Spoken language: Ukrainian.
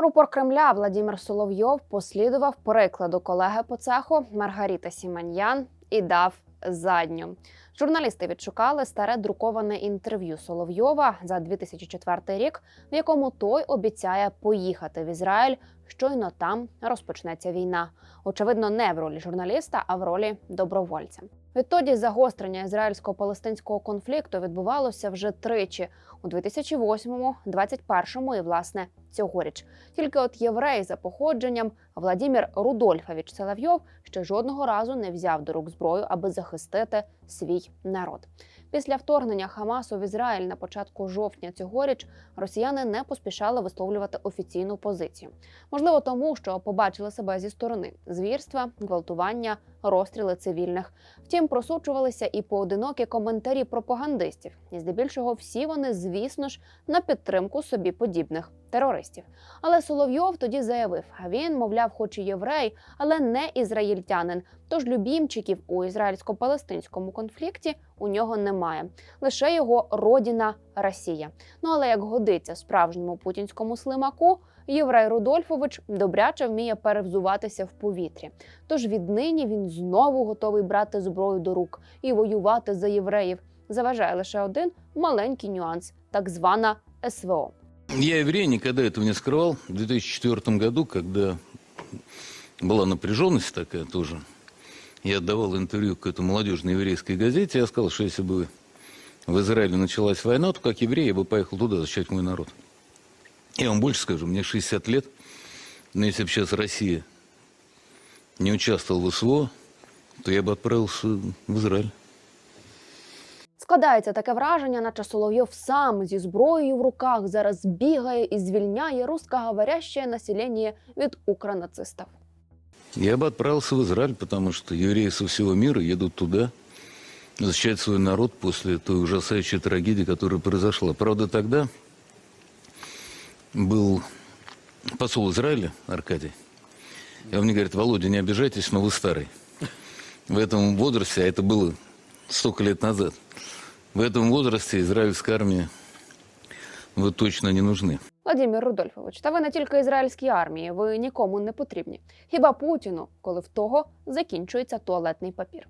Рупор Кремля Владимир Соловйов послідував прикладу колеги по цеху Маргарита Сіманьян і дав задню. Журналісти відшукали старе друковане інтерв'ю Соловйова за 2004 рік, в якому той обіцяє поїхати в Ізраїль. Щойно там розпочнеться війна. Очевидно, не в ролі журналіста, а в ролі добровольця. Відтоді загострення ізраїльсько-палестинського конфлікту відбувалося вже тричі у 2008-му, 21-му і власне цьогоріч. Тільки от єврей за походженням Владимир Рудольфович Соловйов ще жодного разу не взяв до рук зброю, аби захистити свій народ. Після вторгнення Хамасу в Ізраїль на початку жовтня цьогоріч росіяни не поспішали висловлювати офіційну позицію. Можливо, тому що побачили себе зі сторони звірства, гвалтування, розстріли цивільних. Втім, просучувалися і поодинокі коментарі пропагандистів, і здебільшого всі вони, звісно ж, на підтримку собі подібних терористів. Але Соловйов тоді заявив: він, мовляв, хоч і єврей, але не ізраїльтянин. Тож любімчиків у ізраїльсько-палестинському конфлікті у нього немає. Лише його родіна Росія. Ну але як годиться справжньому путінському слимаку, єврей Рудольфович добряче вміє перевзуватися в повітрі. Тож віднині він знову готовий брати зброю до рук і воювати за євреїв. Заважає лише один маленький нюанс так звана СВО. Я еврей никогда этого не скрывал. В 2004 году, когда была напряженность такая тоже, я отдавал интервью какой-то молодежной еврейской газете, я сказал, что если бы в Израиле началась война, то как еврей я бы поехал туда защищать мой народ. Я вам больше скажу, мне 60 лет, но если бы сейчас Россия не участвовала в СВО, то я бы отправился в Израиль. Складається таке враження, наче Соловйов сам зі зброєю в руках зараз бігає і звільняє русскоговорящее населення від укронацистів. Я бы отправился в Израиль, потому что евреи со всего мира едут туда защищать свой народ после той ужасающей трагедии, которая произошла. Правда, тогда был посол Израиля, Аркадий, и он мне говорит, Володя, не обижайтесь, но вы старый. В этом возрасте, а это было столько лет назад, в этом возрасте израильская армия вы точно не нужны. Владимир Рудольфович, та ви не тільки ізраїльській армії, ви нікому не потрібні. Хіба Путіну, коли в того закінчується туалетний папір.